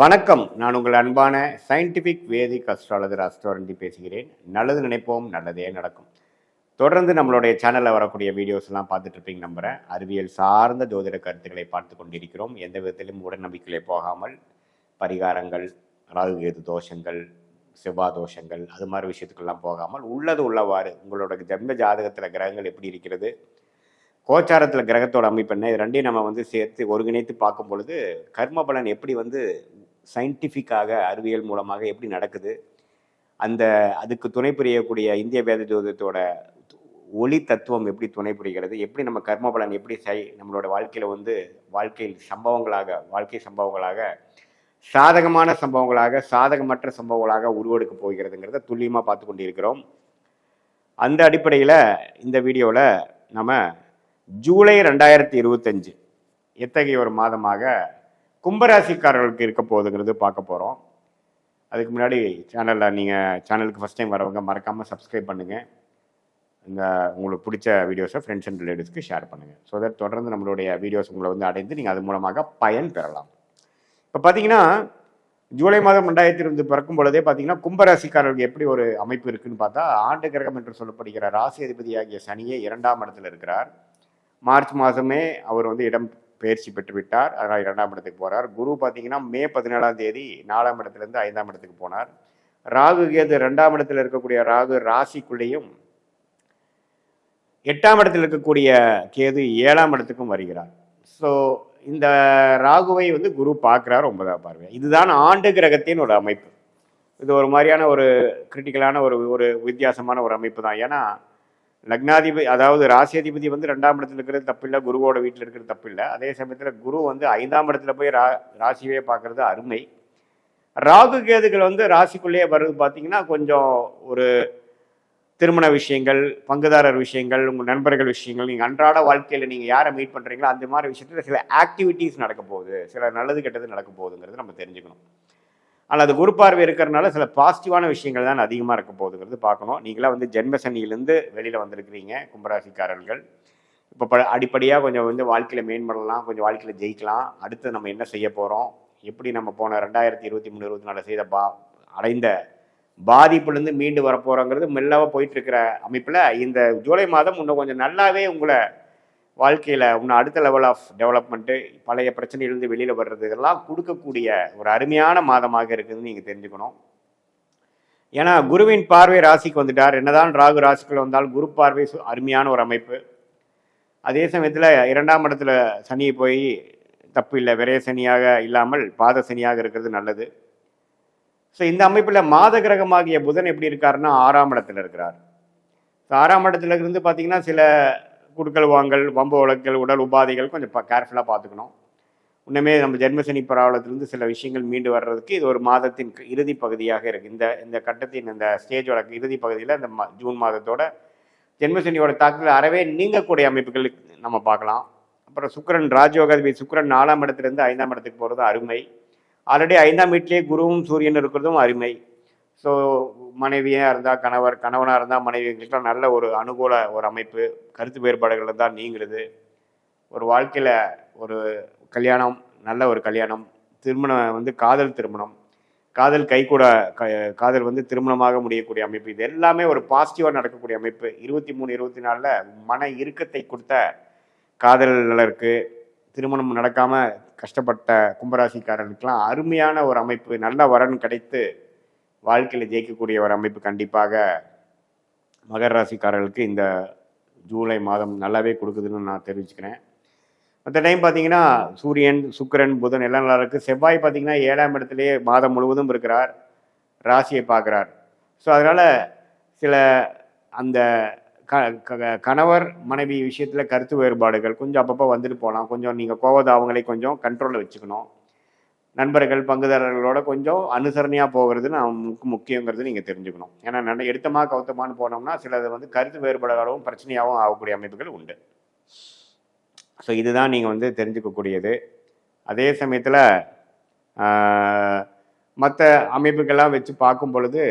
வணக்கம். நான் உங்கள் அன்பான சயின்டிஃபிக் வேதிக் அஸ்ட்ராலஜர் அஸ்ட்ராலஜி பேசுகிறேன். நல்லது நினைப்போம் நல்லதே நடக்கும். தொடர்ந்து நம்மளுடைய சேனலில் வரக்கூடிய வீடியோஸ்லாம் பார்த்துட்ருப்பீங்க நம்புகிறேன் அறிவியல் சார்ந்த ஜோதிட கருத்துக்களை பார்த்து கொண்டிருக்கிறோம். எந்த விதத்திலும் உடநம்பிக்கையிலே போகாமல் பரிகாரங்கள் ராகுகேது தோஷங்கள் செவ்வாய் தோஷங்கள் அது மாதிரி விஷயத்துக்கெல்லாம் போகாமல் உள்ளது உள்ளவாறு உங்களோட ஜென்ம ஜாதகத்தில் கிரகங்கள் எப்படி இருக்கிறது கோச்சாரத்தில் கிரகத்தோட அமைப்பு என்ன இது ரெண்டையும் நம்ம வந்து சேர்த்து ஒருங்கிணைத்து பார்க்கும் பொழுது கர்ம பலன் எப்படி வந்து சயின்டிஃபிக்காக அறிவியல் மூலமாக எப்படி நடக்குது? அந்த அதுக்கு துணை புரியக்கூடிய இந்திய வேத ஜோதத்தோட ஒளி தத்துவம் எப்படி துணை புரிகிறது? எப்படி நம்ம கர்ம பலன் எப்படி செய் நம்மளோட வாழ்க்கையில் வந்து வாழ்க்கையில் சம்பவங்களாக வாழ்க்கை சம்பவங்களாக சாதகமான சம்பவங்களாக சாதகமற்ற சம்பவங்களாக உருவெடுக்க போகிறதுங்கிறத துல்லியமாக பார்த்து கொண்டிருக்கிறோம். அந்த அடிப்படையில் இந்த வீடியோவில் நம்ம ஜூலை ரெண்டாயிரத்தி இருபத்தஞ்சு எத்தகைய ஒரு மாதமாக கும்பராசிக்காரர்களுக்கு இருக்க போகுதுங்கிறது பார்க்க போகிறோம் அதுக்கு முன்னாடி சேனலில் நீங்கள் சேனலுக்கு ஃபஸ்ட் டைம் வரவங்க மறக்காமல் சப்ஸ்கிரைப் பண்ணுங்கள் இந்த உங்களுக்கு பிடிச்ச வீடியோஸை ஃப்ரெண்ட்ஸ் அண்ட் ரிலேட்டிவ்ஸ்க்கு ஷேர் பண்ணுங்கள் ஸோ தட் தொடர்ந்து நம்மளுடைய வீடியோஸ் உங்களை வந்து அடைந்து நீங்கள் அது மூலமாக பயன் பெறலாம். இப்போ பார்த்தீங்கன்னா ஜூலை மாதம் ரெண்டாயிரத்தி இருந்து பிறக்கும் பொழுதே பார்த்தீங்கன்னா கும்பராசிக்காரர்களுக்கு எப்படி ஒரு அமைப்பு இருக்குன்னு பார்த்தா ஆண்டு கிரகம் என்று சொல்லப்படுகிற ராசி அதிபதியாகிய சனியே இரண்டாம் இடத்துல இருக்கிறார். மார்ச் மாதமே அவர் வந்து இடம் பயிற்சி பெற்று விட்டார். அதனால் இரண்டாம் இடத்துக்கு போகிறார் குரு பார்த்தீங்கன்னா மே பதினேழாம் தேதி நாலாம் இடத்துலேருந்து ஐந்தாம் இடத்துக்கு போனார். ராகு கேது ரெண்டாம் இடத்துல இருக்கக்கூடிய ராகு ராசிக்குள்ளேயும் எட்டாம் இடத்தில் இருக்கக்கூடிய கேது ஏழாம் இடத்துக்கும் வருகிறார். ஸோ இந்த ராகுவை வந்து குரு பார்க்குறார் ஒன்பதாம் பார்வை. இதுதான் ஆண்டு கிரகத்தின் ஒரு அமைப்பு. இது ஒரு மாதிரியான ஒரு கிரிட்டிக்கலான ஒரு ஒரு வித்தியாசமான ஒரு அமைப்பு தான். ஏன்னா லக்னாதிபதி அதாவது ராசியாதிபதி வந்து ரெண்டாம் இடத்துல இருக்கிறது தப்பில்லை குருவோட வீட்டில் இருக்கிறது தப்பில்லை. அதே சமயத்தில் குரு வந்து ஐந்தாம் இடத்துல போய் ரா ராசியவே பார்க்குறது அருமை. ராகு கேதுகள் வந்து ராசிக்குள்ளேயே வர்றது பார்த்தீங்கன்னா கொஞ்சம் ஒரு திருமண விஷயங்கள் பங்குதாரர் விஷயங்கள் உங்கள் நண்பர்கள் விஷயங்கள் நீங்கள் அன்றாட வாழ்க்கையில் நீங்கள் யாரை மீட் பண்ணுறீங்களோ அந்த மாதிரி விஷயத்தில் சில ஆக்டிவிட்டீஸ் நடக்க போகுது. சில நல்லது கெட்டது நடக்க போகுதுங்கிறது நம்ம தெரிஞ்சுக்கணும். ஆனால் அது குரு பார்வை இருக்கிறனால சில பாசிட்டிவான விஷயங்கள் தான் அதிகமாக இருக்க போகுதுங்கிறது பார்க்கணும். நீங்களாம் வந்து ஜென்மசனியிலேருந்து வெளியில் வந்திருக்கிறீங்க கும்பராசிக்காரர்கள். இப்போ ப அடிப்படையாக கொஞ்சம் வந்து வாழ்க்கையில் மேம்படலாம் கொஞ்சம் வாழ்க்கையில் ஜெயிக்கலாம். அடுத்து நம்ம என்ன செய்ய போகிறோம் எப்படி நம்ம போன ரெண்டாயிரத்தி இருபத்தி மூணு இருபத்தி நாலு செய்த பா அடைந்த பாதிப்புலேருந்து மீண்டு வரப்போகிறோங்கிறது மெல்லவாக போயிட்டு இருக்கிற அமைப்பில் இந்த ஜூலை மாதம் இன்னும் கொஞ்சம் நல்லாவே உங்களை வாழ்க்கையில் இன்னும் அடுத்த லெவல் ஆஃப் டெவலப்மெண்ட்டு பழைய பிரச்சனையிலேருந்து வெளியில் வர்றது இதெல்லாம் கொடுக்கக்கூடிய ஒரு அருமையான மாதமாக இருக்குதுன்னு நீங்கள் தெரிஞ்சுக்கணும். ஏன்னா குருவின் பார்வை ராசிக்கு வந்துட்டார். என்னதான் ராகு ராசிக்குள்ள வந்தால் குரு பார்வை சு- அருமையான ஒரு அமைப்பு. அதே சமயத்தில் இரண்டாம் இடத்துல சனி போய் தப்பு இல்லை. விரைய சனியாக இல்லாமல் பாத சனியாக இருக்கிறது நல்லது. ஸோ இந்த அமைப்பில் மாத கிரகமாகிய புதன் எப்படி இருக்காருன்னா ஆறாம் இடத்துல இருக்கிறார். ஸோ ஆறாம் இடத்துல இருந்து பார்த்தீங்கன்னா சில குடுக்கல் வாங்கல் வம்பு வழக்கல் உடல் உபாதைகள் கொஞ்சம் கேர்ஃபுல்லாக பார்த்துக்கணும். இன்னுமே நம்ம ஜென்மசனி பராவலத்திலிருந்து சில விஷயங்கள் மீண்டு வர்றதுக்கு இது ஒரு மாதத்தின் இறுதி பகுதியாக இருக்குது இந்த இந்த கட்டத்தின் இந்த ஸ்டேஜோட இறுதி பகுதியில் இந்த மா- ஜூன் மாதத்தோட ஜென்மசனியோட தாக்கத்தில் அறவே நீங்கக்கூடிய அமைப்புகள் நம்ம பார்க்கலாம். அப்புறம் சுக்கிரன் ராஜயோகாதிபதி சுக்கிரன் நாலாம் இடத்துலேருந்து ஐந்தாம் இடத்துக்கு போகிறது அருமை. ஆல்ரெடி ஐந்தாம் வீட்டிலேயே குருவும் சூரியன் இருக்கிறதும் அருமை. ஸோ மனைவியாக இருந்தால் கணவர் கணவனாக இருந்தால் மனைவிகளுக்கெல்லாம் நல்ல ஒரு அனுகூல ஒரு அமைப்பு. கருத்து வேறுபாடுகள் இருந்தால் நீங்கிறது. ஒரு வாழ்க்கையில் ஒரு கல்யாணம் நல்ல ஒரு கல்யாணம். திருமணம் வந்து காதல் திருமணம். காதல் கைகூட க காதல் வந்து திருமணமாக முடியக்கூடிய அமைப்பு. இது எல்லாமே ஒரு பாசிட்டிவாக நடக்கக்கூடிய அமைப்பு. இருபத்தி மூணு இருபத்தி நாலில் மன இறுக்கத்தை கொடுத்த காதலருக்கு திருமணம் நடக்காமல் கஷ்டப்பட்ட கும்பராசிக்காரனுக்கெலாம் அருமையான ஒரு அமைப்பு. நல்ல வரன் கிடைத்து வாழ்க்கையில் ஜெயிக்கக்கூடிய ஒரு அமைப்பு கண்டிப்பாக மகர ராசிக்காரர்களுக்கு இந்த ஜூலை மாதம் நல்லாவே கொடுக்குதுன்னு நான் தெரிவிச்சுக்கிறேன். மற்ற டைம் பார்த்தீங்கன்னா சூரியன் சுக்கிரன் புதன் எல்லாம் நல்லா இருக்குது செவ்வாய் பார்த்தீங்கன்னா ஏழாம் இடத்துலையே மாதம் முழுவதும் இருக்கிறார். ராசியை பார்க்குறார். ஸோ அதனால் சில அந்த க க- கணவர் மனைவி விஷயத்தில் கருத்து வேறுபாடுகள் கொஞ்சம் அப்பப்போ வந்துட்டு போகலாம் கொஞ்சம் நீங்கள் கோவதாவங்களை கொஞ்சம் கண்ட்ரோலில் வச்சுக்கணும். நண்பர்கள் பங்குதாரர்களோட கொஞ்சம் அனுசரணையாக போகிறது நமக்கு முக்கியங்கிறது நீங்கள் தெரிஞ்சுக்கணும். ஏன்னா நல்ல எடுத்தமா கவுத்தமானு போனோம்னா சிலது வந்து கருத்து வேறுபாடுகளாகவும் பிரச்சனையாகவும் ஆகக்கூடிய அமைப்புகள் உண்டு. ஸோ இதுதான் நீங்கள் வந்து தெரிஞ்சுக்கக்கூடியது. அதே சமயத்தில் மற்ற அமைப்புகள்லாம் வச்சு பார்க்கும் பொழுது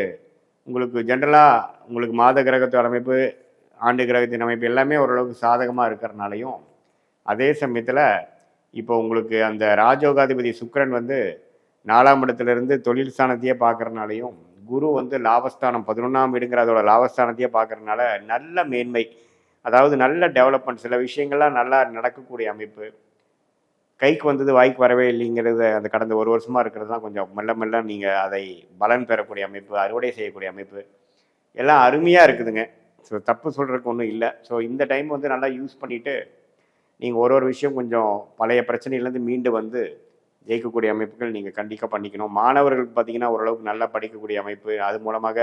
உங்களுக்கு ஜென்ரலாக உங்களுக்கு மாத கிரகத்தோட அமைப்பு ஆண்டு கிரகத்தின் அமைப்பு எல்லாமே ஓரளவுக்கு சாதகமாக இருக்கிறனாலையும் அதே சமயத்தில் இப்போ உங்களுக்கு அந்த ராஜோகாதிபதி சுக்கரன் வந்து நாலாம் இடத்துலேருந்து தொழில் ஸ்தானத்தையே பார்க்குறனாலையும் குரு வந்து லாபஸ்தானம் பதினொன்றாம் வீடுங்கிற அதோட லாபஸ்தானத்தையே பார்க்குறனால நல்ல மேன்மை அதாவது நல்ல டெவலப்மெண்ட் சில விஷயங்கள்லாம் நல்லா நடக்கக்கூடிய அமைப்பு. கைக்கு வந்தது வாய்க்கு வரவே இல்லைங்கிறது அந்த கடந்த ஒரு வருஷமாக இருக்கிறது தான் கொஞ்சம் மெல்ல மெல்ல நீங்கள் அதை பலன் பெறக்கூடிய அமைப்பு அறுவடை செய்யக்கூடிய அமைப்பு எல்லாம் அருமையாக இருக்குதுங்க. ஸோ தப்பு சொல்கிறதுக்கு ஒன்றும் இல்லை. ஸோ இந்த டைம் வந்து நல்லா யூஸ் பண்ணிவிட்டு நீங்கள் ஒரு ஒரு விஷயம் கொஞ்சம் பழைய பிரச்சனையிலேருந்து மீண்டு வந்து ஜெயிக்கக்கூடிய அமைப்புகள் நீங்கள் கண்டிப்பாக பண்ணிக்கணும். மாணவர்களுக்கு பார்த்தீங்கன்னா ஓரளவுக்கு நல்லா படிக்கக்கூடிய அமைப்பு. அது மூலமாக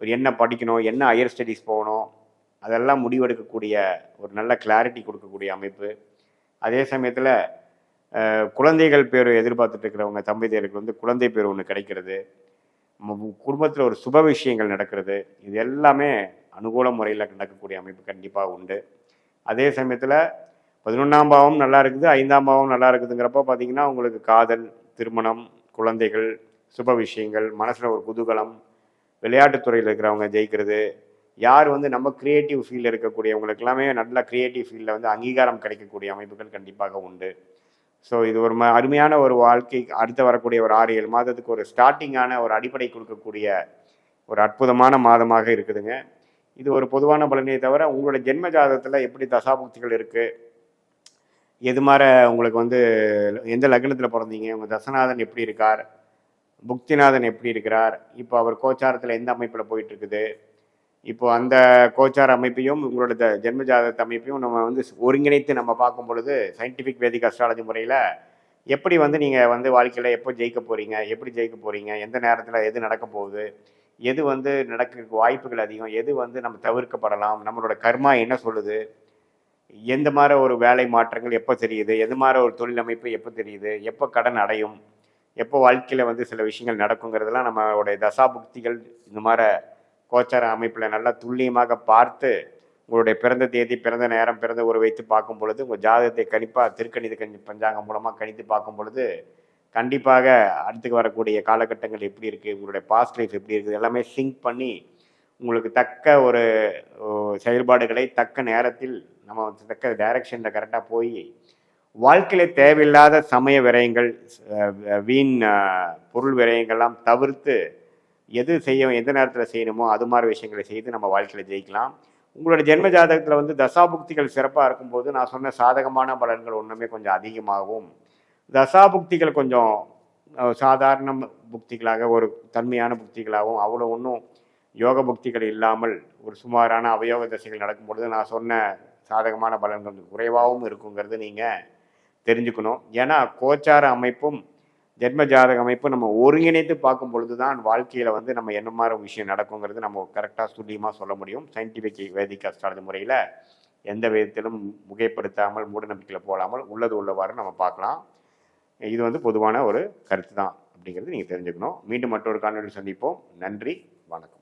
ஒரு என்ன படிக்கணும் என்ன ஹையர் ஸ்டடீஸ் போகணும் அதெல்லாம் முடிவெடுக்கக்கூடிய ஒரு நல்ல கிளாரிட்டி கொடுக்கக்கூடிய அமைப்பு. அதே சமயத்தில் குழந்தைகள் பேர் எதிர்பார்த்துட்டு இருக்கிறவங்க தம்பதியருக்கு வந்து குழந்தை பேர் ஒன்று கிடைக்கிறது. குடும்பத்தில் ஒரு சுப விஷயங்கள் நடக்கிறது. இது எல்லாமே அனுகூல முறையில் நடக்கக்கூடிய அமைப்பு கண்டிப்பாக உண்டு. அதே சமயத்தில் பதினொன்றாம் பாவம் நல்லா இருக்குது ஐந்தாம் பாவம் நல்லா இருக்குதுங்கிறப்போ பார்த்தீங்கன்னா உங்களுக்கு காதல் திருமணம் குழந்தைகள் சுப விஷயங்கள் மனசில் ஒரு குதூகலம் விளையாட்டுத்துறையில் இருக்கிறவங்க ஜெயிக்கிறது யார் வந்து நம்ம கிரியேட்டிவ் ஃபீல்டில் இருக்கக்கூடியவங்களுக்கு எல்லாமே நல்ல கிரியேட்டிவ் ஃபீல்டில் வந்து அங்கீகாரம் கிடைக்கக்கூடிய அமைப்புகள் கண்டிப்பாக உண்டு. ஸோ இது ஒரு ம அருமையான ஒரு வாழ்க்கை அடுத்து வரக்கூடிய ஒரு ஆறு ஏழு மாதத்துக்கு ஒரு ஸ்டார்டிங்கான ஒரு அடிப்படை கொடுக்கக்கூடிய ஒரு அற்புதமான மாதமாக இருக்குதுங்க. இது ஒரு பொதுவான பலனே தவிர உங்களோட ஜென்ம ஜாதகத்தில் எப்படி தசாபுக்திகள் இருக்குது எது மாதிரி உங்களுக்கு வந்து எந்த லக்னத்தில் பிறந்தீங்க? உங்கள் தசநாதன் எப்படி இருக்கார்? புக்திநாதன் எப்படி இருக்கிறார்? இப்போ அவர் கோச்சாரத்தில் எந்த அமைப்பில் போயிட்டு இருக்குது இப்போ அந்த கோச்சார அமைப்பையும் உங்களோட த- ஜென்ம ஜாதகத்தை அமைப்பையும் நம்ம வந்து ஒருங்கிணைத்து நம்ம பார்க்கும் பொழுது சயின்டிஃபிக் வேதிக் அஸ்ட்ராலஜி முறையில் எப்படி வந்து நீங்கள் வந்து வாழ்க்கையில் எப்போ ஜெயிக்க போகிறீங்க எப்படி ஜெயிக்க போகிறீங்க எந்த நேரத்தில் எது நடக்க போகுது? எது வந்து நடக்க வாய்ப்புகள் அதிகம்? எது வந்து நம்ம தவிர்க்கப்படலாம்? நம்மளோட கர்மா என்ன சொல்லுது? எந்த மாதிரி ஒரு வேலை மாற்றங்கள் எப்போ தெரியுது? எது மாதிரி ஒரு தொழில் அமைப்பு எப்போ தெரியுது? எப்போ கடன் அடையும்? எப்போ வாழ்க்கையில் வந்து சில விஷயங்கள் நடக்குங்கிறதெல்லாம் நம்மளுடைய தசாபுக்திகள் இந்த மாதிரி கோச்சார அமைப்பில் நல்லா துல்லியமாக பார்த்து உங்களுடைய பிறந்த தேதி பிறந்த நேரம் பிறந்த ஒரு வைத்து பார்க்கும் பொழுது உங்கள் ஜாதகத்தை கணிப்பாக திருக்கணித கணி பஞ்சாங்கம் மூலமாக கணித்து பார்க்கும் பொழுது கண்டிப்பாக அடுத்துக்கு வரக்கூடிய காலகட்டங்கள் எப்படி இருக்குது உங்களுடைய பாஸ்ட் லைஃப் எப்படி இருக்குது எல்லாமே சிங்க் பண்ணி உங்களுக்கு தக்க ஒரு செயல்பாடுகளை தக்க நேரத்தில் நம்ம வந்து தக்க டைரக்ஷனில் கரெக்டாக போய் வாழ்க்கையில் தேவையில்லாத சமய விரயங்கள் வீண் பொருள் விரயங்கள்லாம் தவிர்த்து எது செய்ய எந்த நேரத்தில் செய்யணுமோ அது மாதிரி விஷயங்களை செய்து நம்ம வாழ்க்கையில் ஜெயிக்கலாம். உங்களோட ஜென்ம ஜாதகத்தில் வந்து தசாபுக்திகள் சிறப்பாக இருக்கும்போது நான் சொன்ன சாதகமான பலன்கள் ஒன்றுமே கொஞ்சம் அதிகமாகவும் தசாபுக்திகள் கொஞ்சம் சாதாரண புக்திகளாக ஒரு தன்மையான புக்திகளாகவும் அவ்வளோ ஒன்றும் யோக புக்திகள் இல்லாமல் ஒரு சுமாரான அவயோக தசைகள் நடக்கும் பொழுது நான் சொன்ன சாதகமான பலன்கள் கொஞ்சம் குறைவாகவும் இருக்குங்கிறது நீங்கள் தெரிஞ்சுக்கணும். ஏன்னா கோச்சார அமைப்பும் ஜென்ம ஜாதக அமைப்பும் நம்ம ஒருங்கிணைத்து பார்க்கும் பொழுது தான் வாழ்க்கையில் வந்து நம்ம என்ன மாதிரி விஷயம் நடக்குங்கிறது நம்ம கரெக்டாக துல்லியமாக சொல்ல முடியும். சயின்டிஃபிக் வேதிக் அஸ்ட்ராலஜி முறையில் எந்த விதத்திலும் முகைப்படுத்தாமல் மூடநம்பிக்கையில் போடாமல் உள்ளது உள்ளவாறு நம்ம பார்க்கலாம். இது வந்து பொதுவான ஒரு கருத்து தான் அப்படிங்கிறது நீங்கள் தெரிஞ்சுக்கணும். மீண்டும் மற்றொரு காணொலி சந்திப்போம். நன்றி வணக்கம்.